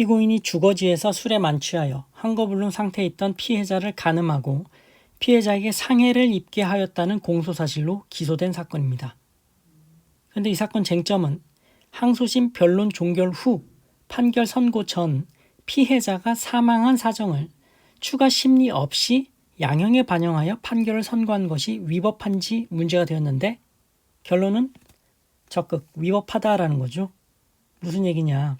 피고인이 주거지에서 술에 만취하여 한거불능 상태에 있던 피해자를 가늠하고 피해자에게 상해를 입게 하였다는 공소사실로 기소된 사건입니다. 그런데 이 사건 쟁점은 항소심 변론 종결 후 판결 선고 전 피해자가 사망한 사정을 추가 심리 없이 양형에 반영하여 판결을 선고한 것이 위법한지 문제가 되었는데 결론은 적극 위법하다라는 거죠. 무슨 얘기냐?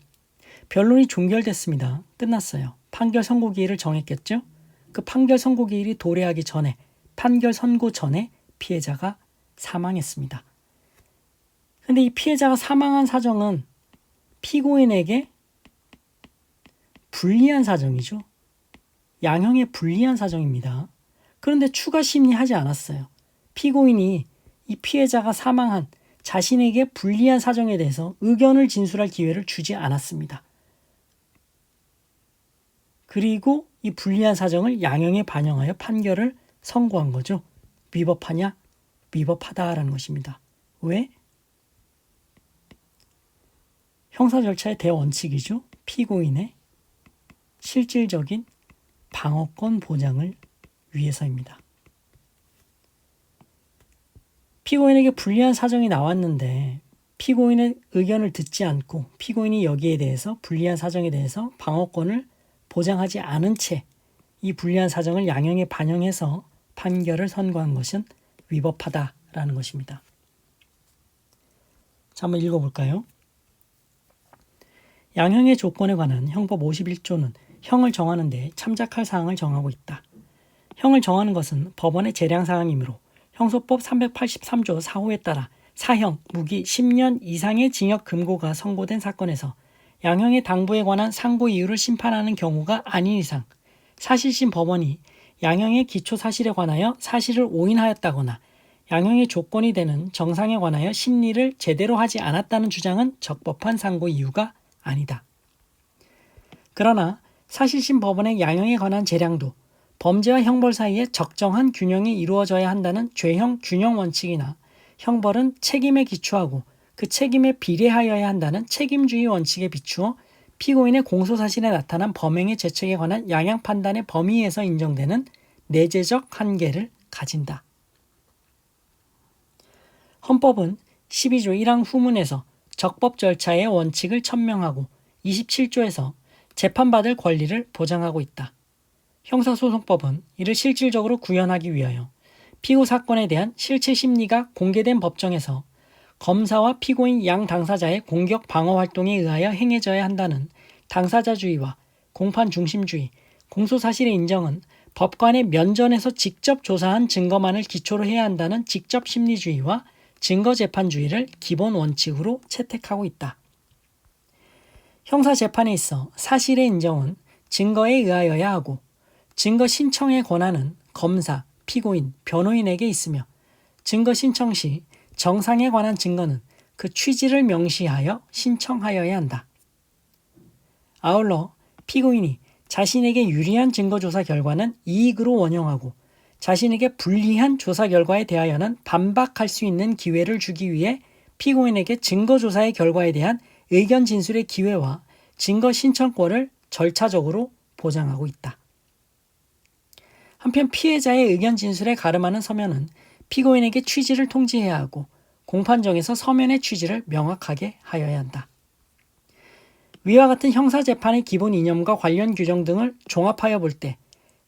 변론이 종결됐습니다. 끝났어요. 판결 선고 기일을 정했겠죠? 그 판결 선고 기일이 도래하기 전에 판결 선고 전에 피해자가 사망했습니다. 근데 이 피해자가 사망한 사정은 피고인에게 불리한 사정이죠. 양형에 불리한 사정입니다. 그런데 추가 심리하지 않았어요. 피고인이 이 피해자가 사망한 자신에게 불리한 사정에 대해서 의견을 진술할 기회를 주지 않았습니다. 그리고 이 불리한 사정을 양형에 반영하여 판결을 선고한 거죠. 위법하냐? 위법하다라는 것입니다. 왜? 형사 절차의 대원칙이죠. 피고인의 실질적인 방어권 보장을 위해서입니다. 피고인에게 불리한 사정이 나왔는데 피고인의 의견을 듣지 않고 피고인이 여기에 대해서 불리한 사정에 대해서 방어권을 보장하지 않은 채 이 불리한 사정을 양형에 반영해서 판결을 선고한 것은 위법하다라는 것입니다. 자, 한번 읽어볼까요? 양형의 조건에 관한 형법 51조는 형을 정하는 데 참작할 사항을 정하고 있다. 형을 정하는 것은 법원의 재량 사항이므로 형소법 383조 4호에 따라 사형, 무기 10년 이상의 징역 금고가 선고된 사건에서 양형의 당부에 관한 상고 이유를 심판하는 경우가 아닌 이상 사실심 법원이 양형의 기초 사실에 관하여 사실을 오인하였다거나 양형의 조건이 되는 정상에 관하여 심리를 제대로 하지 않았다는 주장은 적법한 상고 이유가 아니다. 그러나 사실심 법원의 양형에 관한 재량도 범죄와 형벌 사이에 적정한 균형이 이루어져야 한다는 죄형 균형 원칙이나 형벌은 책임에 기초하고 그 책임에 비례하여야 한다는 책임주의 원칙에 비추어 피고인의 공소 사실에 나타난 범행의 죄책에 관한 양형 판단의 범위에서 인정되는 내재적 한계를 가진다. 헌법은 12조 1항 후문에서 적법 절차의 원칙을 천명하고 27조에서 재판받을 권리를 보장하고 있다. 형사소송법은 이를 실질적으로 구현하기 위하여 피고 사건에 대한 실체 심리가 공개된 법정에서 검사와 피고인 양 당사자의 공격 방어 활동에 의하여 행해져야 한다는 당사자주의와 공판 중심주의, 공소 사실의 인정은 법관의 면전에서 직접 조사한 증거만을 기초로 해야 한다는 직접 심리주의와 증거 재판주의를 기본 원칙으로 채택하고 있다. 형사 재판에 있어 사실의 인정은 증거에 의하여야 하고 증거 신청의 권한은 검사, 피고인, 변호인에게 있으며 증거 신청 시 정상에 관한 증거는 그 취지를 명시하여 신청하여야 한다. 아울러 피고인이 자신에게 유리한 증거조사 결과는 이익으로 원용하고 자신에게 불리한 조사 결과에 대하여는 반박할 수 있는 기회를 주기 위해 피고인에게 증거조사의 결과에 대한 의견 진술의 기회와 증거 신청권을 절차적으로 보장하고 있다. 한편 피해자의 의견 진술에 가름하는 서면은 피고인에게 취지를 통지해야 하고 공판정에서 서면의 취지를 명확하게 하여야 한다. 위와 같은 형사재판의 기본 이념과 관련 규정 등을 종합하여 볼 때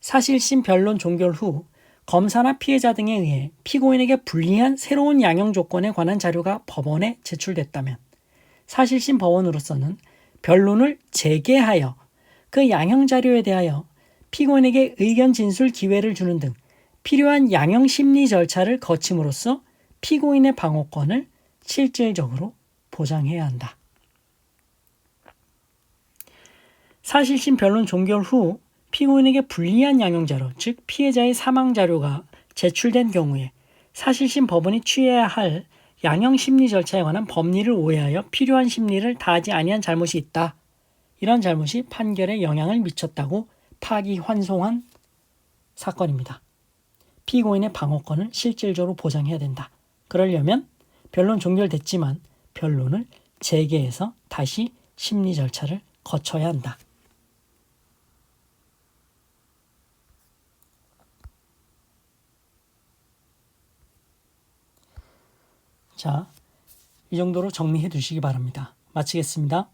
사실심 변론 종결 후 검사나 피해자 등에 의해 피고인에게 불리한 새로운 양형 조건에 관한 자료가 법원에 제출됐다면 사실심 법원으로서는 변론을 재개하여 그 양형 자료에 대하여 피고인에게 의견 진술 기회를 주는 등 필요한 양형 심리 절차를 거침으로써 피고인의 방어권을 실질적으로 보장해야 한다. 사실심 변론 종결 후 피고인에게 불리한 양형 자료, 즉 피해자의 사망 자료가 제출된 경우에 사실심 법원이 취해야 할 양형 심리 절차에 관한 법리를 오해하여 필요한 심리를 다하지 아니한 잘못이 있다. 이런 잘못이 판결에 영향을 미쳤다고 파기 환송한 사건입니다. 피고인의 방어권을 실질적으로 보장해야 된다. 그러려면 변론 종결됐지만 변론을 재개해서 다시 심리 절차를 거쳐야 한다. 자, 이 정도로 정리해 두시기 바랍니다. 마치겠습니다.